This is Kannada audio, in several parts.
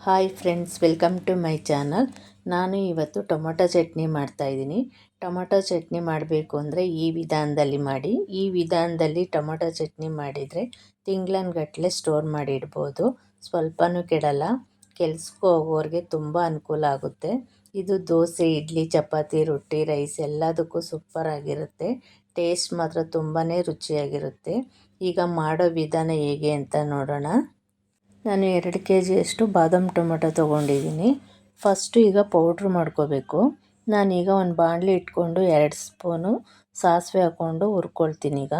hi friends welcome to my channel ನಾನು ಇವತ್ತು ಟೊಮೊಟೊ ಚಟ್ನಿ ಮಾಡ್ತಾಯಿದ್ದೀನಿ ಟೊಮೊಟೊ ಚಟ್ನಿ ಮಾಡಬೇಕು ಅಂದರೆ ಈ ವಿಧಾನದಲ್ಲಿ ಮಾಡಿ. ಈ ವಿಧಾನದಲ್ಲಿ ಟೊಮೊಟೊ ಚಟ್ನಿ ಮಾಡಿದರೆ ತಿಂಗ್ಳನ್ಗಟ್ಟಲೆ ಸ್ಟೋರ್ ಮಾಡಿ ಇಡ್ಬೋದು ಸ್ವಲ್ಪನೂ ಕೆಡಲ್ಲ. ಕೆಲ್ಸಕ್ಕೆ ಹೋಗೋರಿಗೆ ತುಂಬ ಅನುಕೂಲ ಆಗುತ್ತೆ. ಇದು ದೋಸೆ, ಇಡ್ಲಿ, ಚಪಾತಿ, ರೊಟ್ಟಿ, ರೈಸ್ ಎಲ್ಲದಕ್ಕೂ ಸೂಪರಾಗಿರುತ್ತೆ ಟೇಸ್ಟ್ ಮಾತ್ರ ತುಂಬಾ ರುಚಿಯಾಗಿರುತ್ತೆ. ಈಗ ಮಾಡೋ ವಿಧಾನ ಹೇಗೆ ಅಂತ ನೋಡೋಣ. ನಾನು ಎರಡು ಕೆ ಜಿಯಷ್ಟು ಬಾದಾಮ್ ಟೊಮೊಟೊ ತೊಗೊಂಡಿದ್ದೀನಿ. ಫಸ್ಟು ಈಗ ಪೌಡ್ರ್ ಮಾಡ್ಕೋಬೇಕು. ನಾನೀಗ ಒಂದು ಬಾಣಲಿ ಇಟ್ಕೊಂಡು ಎರಡು ಸ್ಪೂನು ಸಾಸಿವೆ ಹಾಕ್ಕೊಂಡು ಹುರ್ಕೊಳ್ತೀನಿ ಈಗ.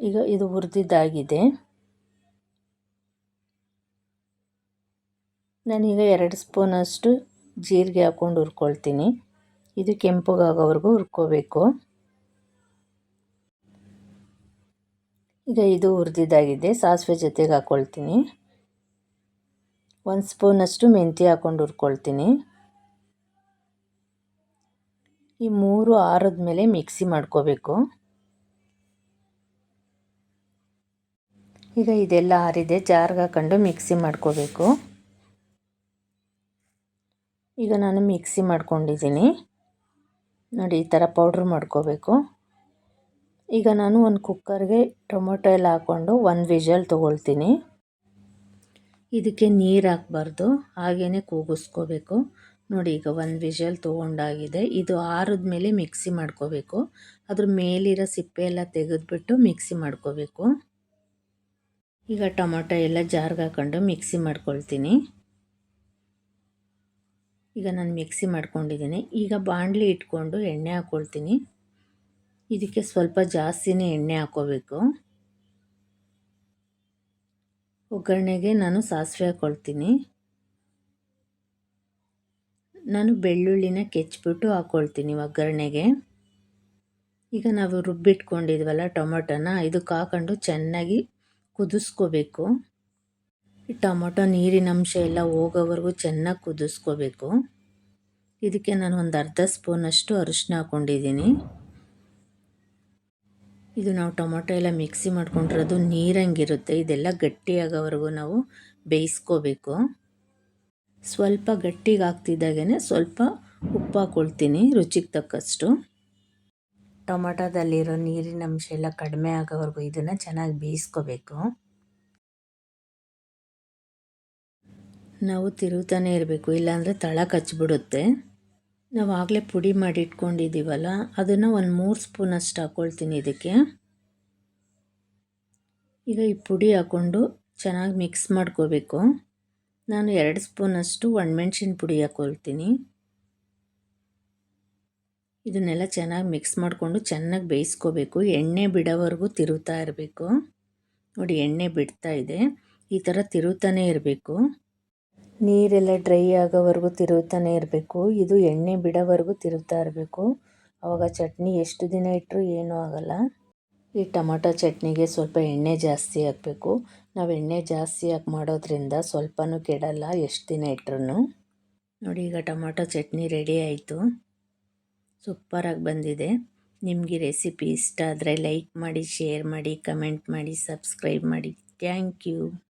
ಈಗ ಇದು ಹುರಿದಿದ್ದಾಗಿದೆ. ನಾನೀಗ ಎರಡು ಸ್ಪೂನಷ್ಟು ಜೀರಿಗೆ ಹಾಕ್ಕೊಂಡು ಹುರ್ಕೊಳ್ತೀನಿ. ಇದು ಕೆಂಪಗಾಗೋವರೆಗೂ ಹುರ್ಕೋಬೇಕು. ಈಗ ಇದು ಹುರಿದಿದ್ದಾಗಿದೆ, ಸಾಸಿವೆ ಜೊತೆಗೆ ಹಾಕ್ಕೊಳ್ತೀನಿ ಒಂದು ಸ್ಪೂನಷ್ಟು ಮೆಂತ್ಯ ಹಾಕ್ಕೊಂಡು ಹುರ್ಕೊಳ್ತೀನಿ. ಈ ಮೂರು ಆರದ ಮೇಲೆ ಮಿಕ್ಸಿ ಮಾಡ್ಕೋಬೇಕು. ಈಗ ಇದೆಲ್ಲ ಆರಿದೆ, ಜಾರ್ಗೆ ಹಾಕೊಂಡು ಮಿಕ್ಸಿ ಮಾಡ್ಕೋಬೇಕು. ಈಗ ನಾನು ಮಿಕ್ಸಿ ಮಾಡ್ಕೊಂಡಿದ್ದೀನಿ. ನೋಡಿ, ಈ ಥರ ಪೌಡ್ರ್ ಮಾಡ್ಕೋಬೇಕು. ಈಗ ನಾನು ಒಂದು ಕುಕ್ಕರ್ಗೆ ಟೊಮೊಟೊ ಎಲ್ಲ ಹಾಕ್ಕೊಂಡು ಒಂದು ವಿಜಲ್ ತೊಗೊಳ್ತೀನಿ. ಇದಕ್ಕೆ ನೀರು ಹಾಕ್ಬಾರ್ದು ಹಾಗೇ ಕೂಗಿಸ್ಕೋಬೇಕು. ನೋಡಿ, ಈಗ ಒಂದು ವಿಷಲ್ ತೊಗೊಂಡಾಗಿದೆ. ಇದು ಆರದ ಮೇಲೆ ಮಿಕ್ಸಿ ಮಾಡ್ಕೋಬೇಕು. ಅದ್ರ ಮೇಲಿರೋ ಸಿಪ್ಪೆ ಎಲ್ಲ ತೆಗೆದುಬಿಟ್ಟು ಮಿಕ್ಸಿ ಮಾಡ್ಕೋಬೇಕು. ಈಗ ಟೊಮೊಟೊ ಎಲ್ಲ ಜಾರ್ಗೆ ಹಾಕೊಂಡು ಮಿಕ್ಸಿ ಮಾಡ್ಕೊಳ್ತೀನಿ. ಈಗ ನಾನು ಮಿಕ್ಸಿ ಮಾಡ್ಕೊಂಡಿದ್ದೀನಿ. ಈಗ ಬಾಣಲಿ ಇಟ್ಕೊಂಡು ಎಣ್ಣೆ ಹಾಕ್ಕೊಳ್ತೀನಿ ಇದಕ್ಕೆ ಸ್ವಲ್ಪ ಜಾಸ್ತಿನೇ ಎಣ್ಣೆ ಹಾಕೋಬೇಕು. ಒಗ್ಗರಣೆಗೆ ನಾನು ಸಾಸಿವೆ ಹಾಕ್ಕೊಳ್ತೀನಿ ನಾನು ಬೆಳ್ಳುಳ್ಳಿನ ಕೆಚ್ಚಿಬಿಟ್ಟು ಹಾಕ್ಕೊಳ್ತೀನಿ ಒಗ್ಗರಣೆಗೆ. ಈಗ ನಾವು ರುಬ್ಬಿಟ್ಕೊಂಡಿದ್ವಲ್ಲ ಟೊಮೊಟೊನ, ಇದಕ್ಕೆ ಹಾಕೊಂಡು ಚೆನ್ನಾಗಿ ಕುದಿಸ್ಕೋಬೇಕು. ಈ ಟೊಮೊಟೊ ನೀರಿನ ಅಂಶ ಎಲ್ಲ ಹೋಗೋವರೆಗೂ ಚೆನ್ನಾಗಿ ಕುದಿಸ್ಕೋಬೇಕು. ಇದಕ್ಕೆ ನಾನು ಒಂದು ಅರ್ಧ ಸ್ಪೂನಷ್ಟು ಅರಿಶಿನ ಹಾಕ್ಕೊಂಡಿದ್ದೀನಿ ಇದು ನಾವು ಟೊಮೊಟೊ ಎಲ್ಲ ಮಿಕ್ಸಿ ಮಾಡ್ಕೊಂಡಿರೋದು ನೀರಂಗಿರುತ್ತೆ, ಇದೆಲ್ಲ ಗಟ್ಟಿಯಾಗೋವರೆಗೂ ನಾವು ಬೇಯಿಸ್ಕೋಬೇಕು. ಸ್ವಲ್ಪ ಗಟ್ಟಿಗೆ ಆಗ್ತಿದ್ದಾಗೇ ಸ್ವಲ್ಪ ಉಪ್ಪು ಹಾಕ್ಕೊಳ್ತೀನಿ ರುಚಿಗೆ ತಕ್ಕಷ್ಟು. ಟೊಮೊಟೊದಲ್ಲಿರೋ ನೀರಿನ ಅಂಶ ಎಲ್ಲ ಕಡಿಮೆ ಆಗೋವರೆಗೂ ಇದನ್ನು ಚೆನ್ನಾಗಿ ಬೇಯಿಸ್ಕೋಬೇಕು. ನಾವು ತಿರುಗ್ತಾನೆ ಇರಬೇಕು ಇಲ್ಲಾಂದರೆ ತಳ ಕಚ್ಚಿಬಿಡುತ್ತೆ ನಾವು ಆಗಲೇ ಪುಡಿ ಮಾಡಿ ಇಟ್ಕೊಂಡಿದ್ದೀವಲ್ಲ ಅದನ್ನು ಒಂದು ಮೂರು ಸ್ಪೂನಷ್ಟು ಹಾಕ್ಕೊಳ್ತೀನಿ ಇದಕ್ಕೆ. ಈಗ ಈ ಪುಡಿ ಹಾಕ್ಕೊಂಡು ಚೆನ್ನಾಗಿ ಮಿಕ್ಸ್ ಮಾಡ್ಕೋಬೇಕು. ನಾನು ಎರಡು ಸ್ಪೂನಷ್ಟು ಒಣಮೆಣ್ಸಿನ ಪುಡಿ ಹಾಕೊಳ್ತೀನಿ. ಇದನ್ನೆಲ್ಲ ಚೆನ್ನಾಗಿ ಮಿಕ್ಸ್ ಮಾಡಿಕೊಂಡು ಚೆನ್ನಾಗಿ ಬೇಯಿಸ್ಕೋಬೇಕು. ಎಣ್ಣೆ ಬಿಡೋವರೆಗೂ ತಿರುತ್ತಾ ಇರಬೇಕು. ನೋಡಿ, ಎಣ್ಣೆ ಬಿಡ್ತಾ ಇದೆ. ಈ ಥರ ತಿರುತ್ತಾನೇ ಇರಬೇಕು. ನೀರೆಲ್ಲ ಡ್ರೈ ಆಗೋವರೆಗೂ ತಿರುತ್ತಾನೆ ಇರಬೇಕು. ಇದು ಎಣ್ಣೆ ಬಿಡೋವರೆಗೂ ತಿರುತ್ತಾ ಇರಬೇಕು. ಆವಾಗ ಚಟ್ನಿ ಎಷ್ಟು ದಿನ ಇಟ್ಟರೂ ಏನೂ ಆಗೋಲ್ಲ. ಈ ಟೊಮೊಟೊ ಚಟ್ನಿಗೆ ಸ್ವಲ್ಪ ಎಣ್ಣೆ ಜಾಸ್ತಿ ಹಾಕಬೇಕು. ನಾವು ಎಣ್ಣೆ ಜಾಸ್ತಿ ಹಾಕಿ ಮಾಡೋದ್ರಿಂದ ಸ್ವಲ್ಪನೂ ಕೆಡಲ್ಲ, ಎಷ್ಟು ದಿನ ಇಟ್ಟರು ನೋಡಿ, ಈಗ ಟೊಮೊಟೊ ಚಟ್ನಿ ರೆಡಿ ಆಯಿತು. ಸೂಪರಾಗಿ ಬಂದಿದೆ. ನಿಮಗೆ ರೆಸಿಪಿ ಇಷ್ಟ ಆದರೆ ಲೈಕ್ ಮಾಡಿ, ಶೇರ್ ಮಾಡಿ, ಕಮೆಂಟ್ ಮಾಡಿ, ಸಬ್ಸ್ಕ್ರೈಬ್ ಮಾಡಿ. Thank you.